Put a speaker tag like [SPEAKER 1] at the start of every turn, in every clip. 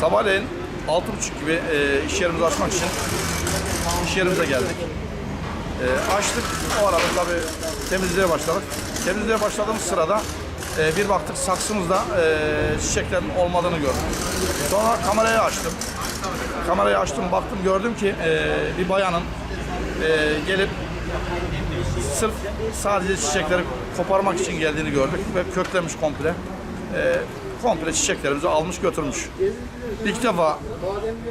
[SPEAKER 1] Sabahleyin 6.30 gibi e, iş yerimizi açmak için iş yerimize geldik. E, açtık. O arada tabii temizliğe başladık. Temizliğe başladığımız sırada e, bir baktık saksımızda e, çiçeklerin olmadığını gördüm. Sonra kamerayı açtım. Kamerayı açtım baktım gördüm ki e, bir bayanın e, gelip sırf sadece çiçekleri koparmak için geldiğini gördük ve köklemiş komple. E, komple çiçeklerimizi almış götürmüş. İlk defa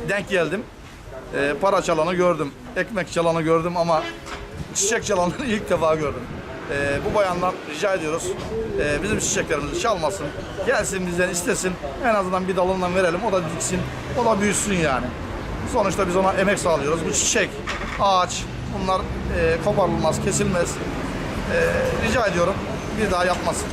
[SPEAKER 1] denk geldim. E, para çalanı gördüm, ekmek çalanı gördüm ama çiçek çalanı ilk defa gördüm. E, bu bayandan rica ediyoruz. e, bizim çiçeklerimizi çalmasın. Gelsin bizden istesin. En azından bir dalından verelim. O da diksin. O da büyüsün yani. Sonuçta biz ona emek sağlıyoruz. Bu çiçek, ağaç bunlar e, koparılmaz, kesilmez. E, rica ediyorum bir daha yapmasın.